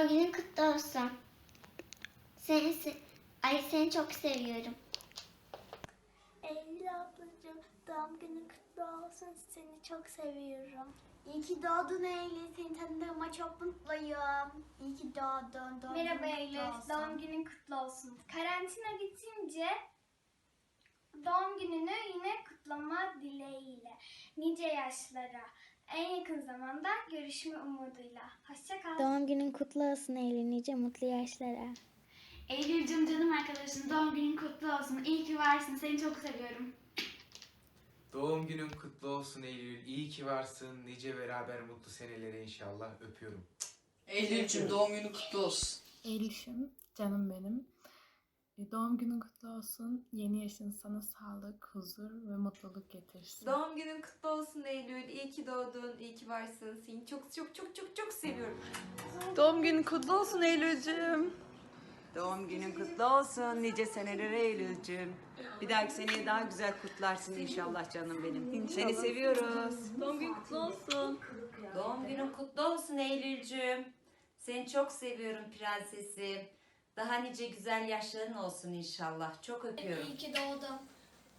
Doğum günün kutlu olsun. Seni, se Ay seni çok seviyorum. Eylül ablacığım doğum günün kutlu olsun. Seni çok seviyorum. İyi ki doğdun Eylül. Seni tanıdığıma çok mutluyum. İyi ki doğdun. Doğum Merhaba Eylül. Doğum günün kutlu olsun. Karantina bitince doğum gününü yine kutlama dileğiyle. Nice yaşlara en yakın zamanda görüşme umuduyla. Hoşça kal. Doğum günün kutlu olsun Eylül. Nice mutlu yaşlara. Eylül'cüm canım arkadaşım doğum günün kutlu olsun. İyi ki varsın. Seni çok seviyorum. Doğum günün kutlu olsun Eylül. İyi ki varsın. Nice beraber mutlu senelere inşallah. Öpüyorum. Eylül'cüm doğum günü kutlu olsun. Eylül'üm, canım benim. E, Doğum günün kutlu olsun. Yeni yaşın sana sağlık, huzur ve mutluluk getirsin. Doğum günün kutlu olsun Eylül. İyi ki doğdun, iyi ki varsın. Seni çok çok çok çok çok seviyorum. Doğum günün kutlu olsun Eylül'cüm. Doğum günün kutlu olsun. Nice senelere Eylül'cüm. Bir dahaki seneye daha güzel kutlarsın inşallah canım benim. Seni seviyoruz. Doğum günün kutlu olsun. Doğum günün kutlu olsun Eylül'cüm. Seni çok seviyorum prensesim. Daha nice güzel yaşların olsun inşallah. Çok öpüyorum. İyi ki doğdun.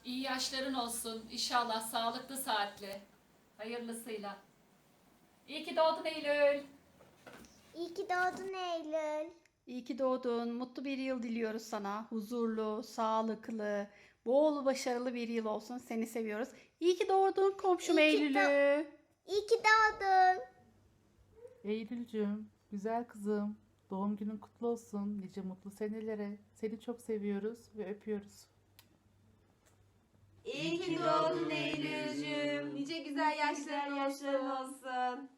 İyi yaşların olsun. İnşallah sağlıklı saatli. Hayırlısıyla. İyi ki doğdun Eylül. İyi ki doğdun Eylül. İyi ki doğdun. Mutlu bir yıl diliyoruz sana. Huzurlu, sağlıklı, bol başarılı bir yıl olsun. Seni seviyoruz. İyi ki doğdun komşum İyi ki Eylül'ü. İyi ki doğdun. Eylül'cüm, güzel kızım. Doğum günün kutlu olsun. Nice mutlu senelere. Seni çok seviyoruz ve öpüyoruz. İyi ki doğdun Eylül'cüm. Nice güzel yaşların olsun.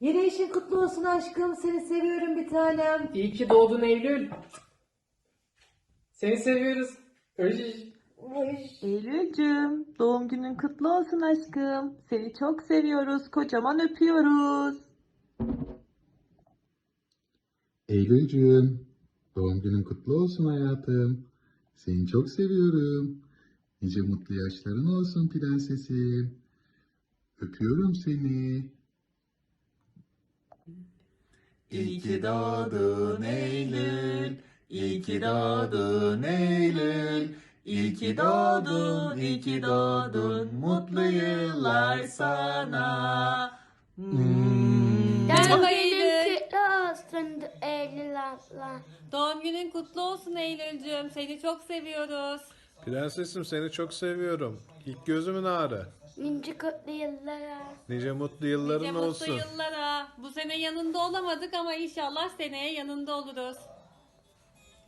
Yeni işin kutlu olsun aşkım. Seni seviyorum bir tanem. İyi ki doğdun Eylül. Seni seviyoruz. Öy. Eylül'cüm, doğum günün kutlu olsun aşkım. Seni çok seviyoruz. Kocaman öpüyoruz. Eylül'cüğüm, doğum günün kutlu olsun hayatım. Seni çok seviyorum. Nice mutlu yaşların olsun prensesim. Öpüyorum seni. İyi ki doğdun Eylül. İyi ki doğdun Eylül. İyi ki doğdun, iyi ki doğdun. Mutlu yıllar sana. Hmm. Merhaba Eylül. Abla. Doğum günün kutlu olsun Eylül'cüm. Seni çok seviyoruz. Prensesim seni çok seviyorum. İlk gözümün ağrı. Nice kutlu yıllar. Nice mutlu yılların Nice mutlu olsun. yıllara. Bu sene yanında olamadık ama inşallah seneye yanında oluruz.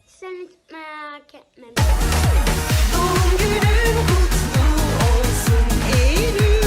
Sen hiç merak etme. Doğum günün kutlu olsun Eylül.